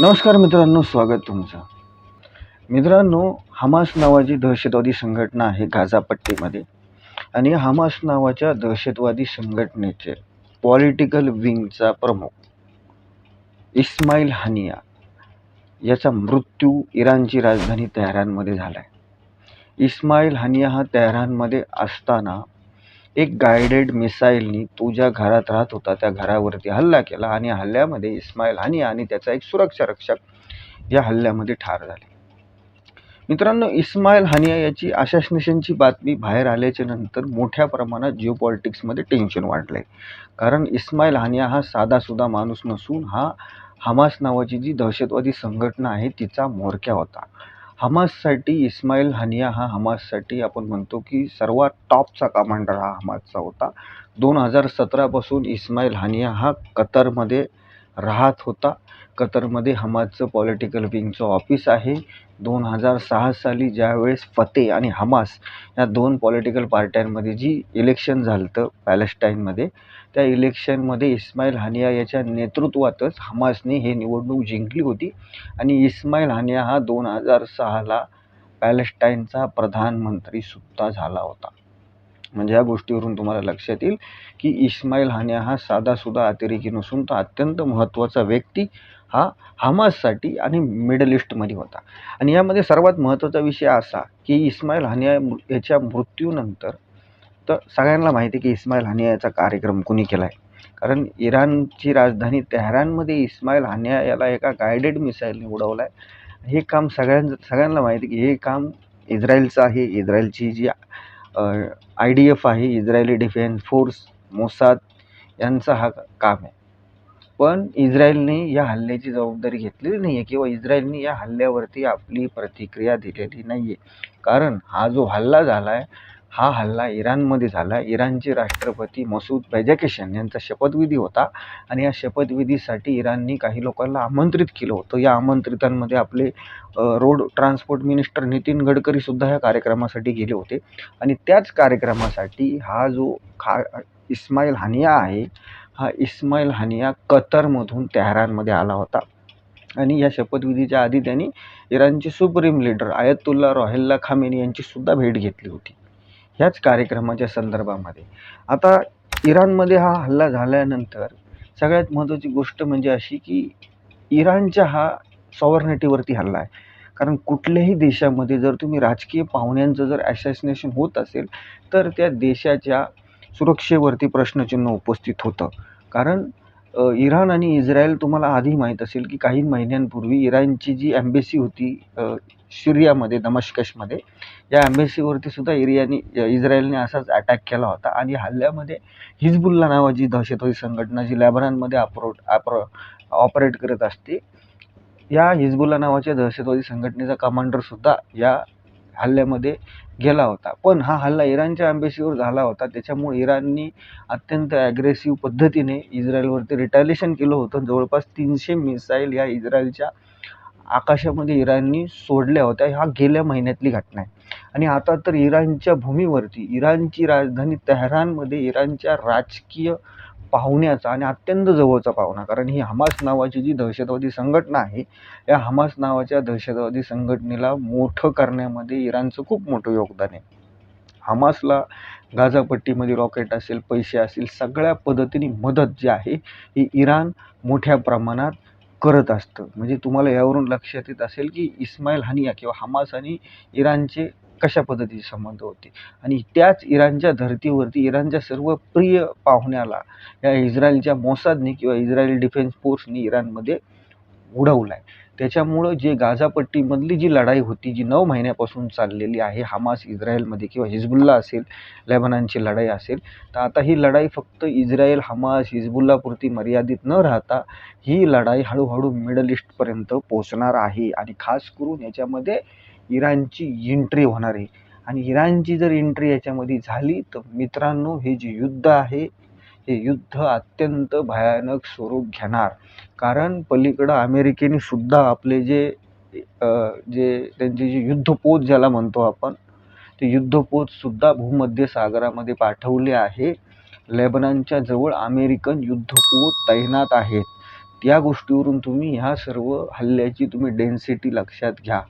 नमस्कार मित्रांनो स्वागत तुमचं. मित्रांनो हमास नावाची दहशतवादी संघटना आहे गाझापट्टीमध्ये. आणि हमास नावाच्या दहशतवादी संघटनेचे पॉलिटिकल विंगचा प्रमुख इस्माईल हानिया याचा मृत्यू इराणची राजधानी तेहरानमध्ये झाला आहे इस्माईल हानिया हा तेहरानमध्ये असताना एक गायडेड मिसाईलनी तो ज्या घरात राहत होता त्या घरावरती हल्ला केला आणि हल्ल्यामध्ये इस्माईल हानिया आणि त्याचा एक सुरक्षा रक्षक या हल्ल्यामध्ये ठार झाले. मित्रांनो इस्माईल हानिया याची अशासनेशनची बातमी बाहेर आल्याच्यानंतर मोठ्या प्रमाणात जिओ पॉलिटिक्समध्ये टेन्शन वाढलं आहे कारण इस्माईल हानिया हा साधासुधा माणूस नसून हा हमास नावाची जी दहशतवादी संघटना आहे तिचा म्होरक्या होता. हमाससाठी इस्माईल हानिया हा हमाससाठी आपण म्हणतो की सर्वात टॉपचा कमांडर हा हमासचा होता. दोन हजार सतरापासून इस्माईल हानिया हा कतरमध्ये राहत होता. कतरमध्ये हमासचं पॉलिटिकल विंगचं ऑफिस आहे. दोन हजार सहा साली ज्यावेळेस फते आणि हमास या दोन पॉलिटिकल पार्ट्यांमध्ये जी इलेक्शन झालं होतं पॅलेस्टाईनमध्ये त्या इलेक्शनमध्ये इस्माईल हानिया याच्या नेतृत्वातच हमासने हे निवडणूक जिंकली होती. आणि इस्माईल हानिया हा दोन हजार सहाला पॅलेस्टाईनचा प्रधानमंत्रीसुद्धा झाला होता. म्हणजे या गोष्टीवरून तुम्हाला लक्षात येईल की इस्माईल हानिया हा साधासुद्धा अतिरेकी नसून तो अत्यंत महत्त्वाचा व्यक्ती हा हमाससाठी आणि मिडल ईस्टमध्ये होता. आणि यामध्ये सर्वात महत्त्वाचा विषय असा की इस्माईल हानिया याच्या मृत्यूनंतर तर सगळ्यांना माहिती आहे की इस्माईल हानिया याचा कार्यक्रम कुणी केला आहे कारण इराणची राजधानी तेहरानमध्ये इस्माईल हानिया याला एका गायडेड मिसाईलने उडवलं आहे हे काम सगळ्यां सगळ्यांना माहिती आहे की हे काम इस्रायलचं आहे. इस्रायलची जी आय डी एफ आहे इस्रायली डिफेन्स फोर्स मोसाद यांचा हा काम आहे. पण इस्रायलने या हल्ल्याची जबाबदारी घेतलेली नाही आहे किंवा इस्रायलने या हल्ल्यावरती आपली प्रतिक्रिया दिलेली नाही आहे कारण हा जो हल्ला झाला आहे हा हल्ला इराणमध्ये झाला. इराणचे राष्ट्रपती मसूद पेझॅकेशन यांचा शपथविधी होता आणि या शपथविधीसाठी इराणनी काही लोकांना आमंत्रित केलं होतं. या आमंत्रितांमध्ये आपले रोड ट्रान्सपोर्ट मिनिस्टर नितीन गडकरीसुद्धा या कार्यक्रमासाठी गेले होते. आणि त्याच कार्यक्रमासाठी हा जो खा इस्माईल हानिया आहे हा इस्माईल हानिया कतरमधून तेहरानमध्ये आला होता. आणि या शपथविधीच्या आधी त्यांनी इराणचे supreme leader Ayatollah Ruhollah Khamenei यांचीसुद्धा भेट घेतली होती. ह्याच कार्यक्रमाच्या संदर्भामध्ये. आता इराणमध्ये हा हल्ला झाल्यानंतर सगळ्यात महत्त्वाची गोष्ट म्हणजे अशी की इराणच्या हा सॉवर्निटीवरती हल्ला आहे. कारण कुठल्याही देशामध्ये जर तुम्ही राजकीय पाहुण्यांचं जर ॲसॅसिनेशन होत असेल तर त्या देशाच्या सुरक्षेवरती प्रश्नचिन्ह उपस्थित होतं. कारण इराण आणि इस्रायल तुम्हाला आधी माहीत असेल की काही महिन्यांपूर्वी इराणची जी एम्बेसी होती सिरियामध्ये दमश्कशमध्ये या एम्बेसीवरती सुद्धा इरियानी इस्रायलने असाच अटॅक केला होता. आणि हल्ल्यामध्ये हिजबुल्ला नावाची दहशतवादी संघटना जी लॅबनॉनमध्ये अप्रोट ॲप्रो ऑपरेट करत असते या हिजबुल्ला नावाच्या दहशतवादी संघटनेचा कमांडरसुद्धा या हल्ल्यामध्ये गेला होता. पण हा हल्ला इराणच्या एम्बेसीवर झाला होता. त्याच्यामुळे इराणनी अत्यंत ॲग्रेसिव्ह पद्धतीने इस्रायलवरती रिटॅलिएशन केलं होतं. जवळपास तीनशे मिसाईल या इस्रायलच्या आकाशामध्ये इराणनी सोडल्या होत्या. ह्या गेल्या महिन्यातली घटना आहे. आणि आता तर इराणच्या भूमीवरती इराणची राजधानी तेहरानमध्ये इराणच्या राजकीय पाहुण्याचा आणि अत्यंत जवळचा पाहुणा. कारण ही हमास नावाची जी दहशतवादी संघटना आहे या हमास नावाच्या दहशतवादी संघटनेला मोठं करण्यामध्ये इराणचं खूप मोठं योगदान आहे. हमासला गाझापट्टीमध्ये रॉकेट असेल पैसे असेल सगळ्या पद्धतीने मदत जी आहे ही इराण मोठ्या प्रमाणात करत असतं. म्हणजे तुम्हाला यावरून लक्षात येत असेल की इस्माईल हानिया किंवा हमास आणि इराणचे कशा पद्धतीचे संबंध होते? आणि त्याच इराणच्या धर्तीवरती इराणच्या सर्व प्रिय पाहुण्याला या इस्रायलच्या मोसादने किंवा इस्रायल डिफेन्स फोर्सने इराणमध्ये उडवलं आहे त्याच्यामुळं जे गाझापट्टीमधली जी लढाई होती जी नऊ महिन्यापासून चाललेली आहे हमास इस्रायलमध्ये किंवा हिजबुल्ला असेल लेबनानची लढाई असेल तर आता ही लढाई फक्त इस्रायल हमास हिजबुल्लापुरती मर्यादित न राहता ही लढाई हळूहळू मिडल ईस्टपर्यंत पोचणार आहे. आणि खास करून याच्यामध्ये इराणची एंट्री होणार आहे. आणि इराणची जर एंट्री याच्यामध्ये झाली तर मित्रांनो हे जे युद्ध आहे हे युद्ध अत्यंत भयानक स्वरूप घेणार. कारण पलीकडं अमेरिकेने सुद्धा आपले जे जे त्यांचे जे युद्धपोत ज्याला म्हणतो आपण ते युद्धपोतसुद्धा भूमध्य सागरामध्ये पाठवले आहे. लेबनॉनच्या जवळ अमेरिकन युद्धपोत तैनात आहेत. त्या गोष्टीवरून तुम्ही ह्या सर्व हल्ल्याची तुम्ही डेन्सिटी लक्षात घ्या.